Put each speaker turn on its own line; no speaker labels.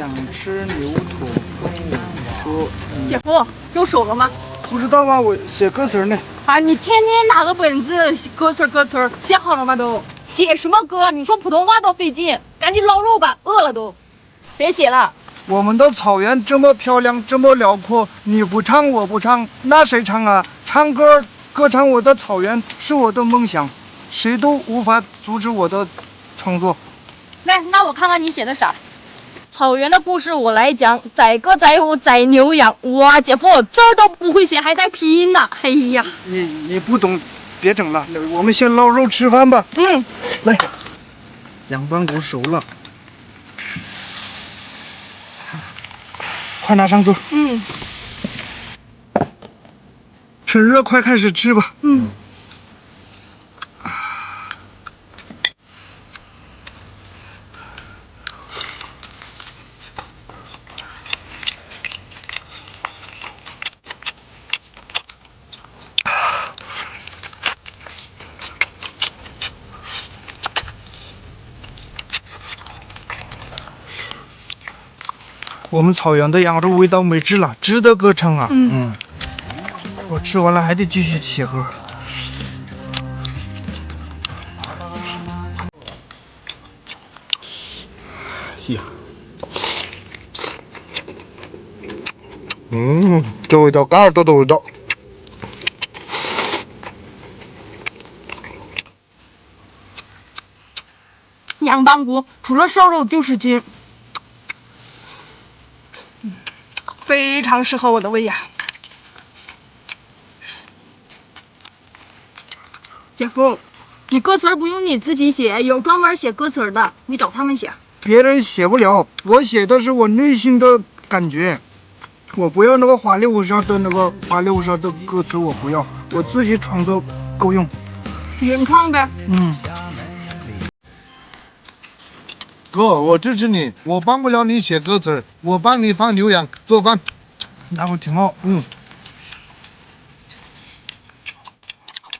想吃牛肚，跟我说。
姐夫用手了吗？
不知道啊，我写歌词呢。
啊，你天天拿个本子歌词儿歌词儿写好了吗都？写什么歌？你说普通话都费劲，赶紧捞肉吧，饿了都。别写了，
我们的草原这么漂亮，这么辽阔，你不唱我不唱，那谁唱啊？唱歌，歌唱我的草原是我的梦想，谁都无法阻止我的创作。
来，那我看看你写的啥。草原的故事我来讲，载歌载舞载牛羊。哇，姐夫字都不会写，还带拼音呢。哎呀，
你你不懂，别整了，我们先捞肉吃饭吧。
嗯，
来，羊棒骨熟了，快拿上桌。
嗯
趁热，快开始吃吧。
嗯，
我们草原的羊肉味道没治了，值得歌唱啊。
嗯
我吃完了还得继续写歌。呀，嗯，这味道，嘎尔多的味道。
羊棒骨除了瘦肉就是筋，嗯非常适合我的胃呀。姐夫，你歌词儿不用你自己写，有专门写歌词儿的，你找他们写。
别人写不了，我写的是我内心的感觉。我不要那个花里胡哨的那个花里胡哨的歌词，我不要，我自己创作够用。
原创呗。
嗯，
哥，我支持你，我帮不了你写歌词，我帮你放牛羊做饭。
那不挺好。
嗯，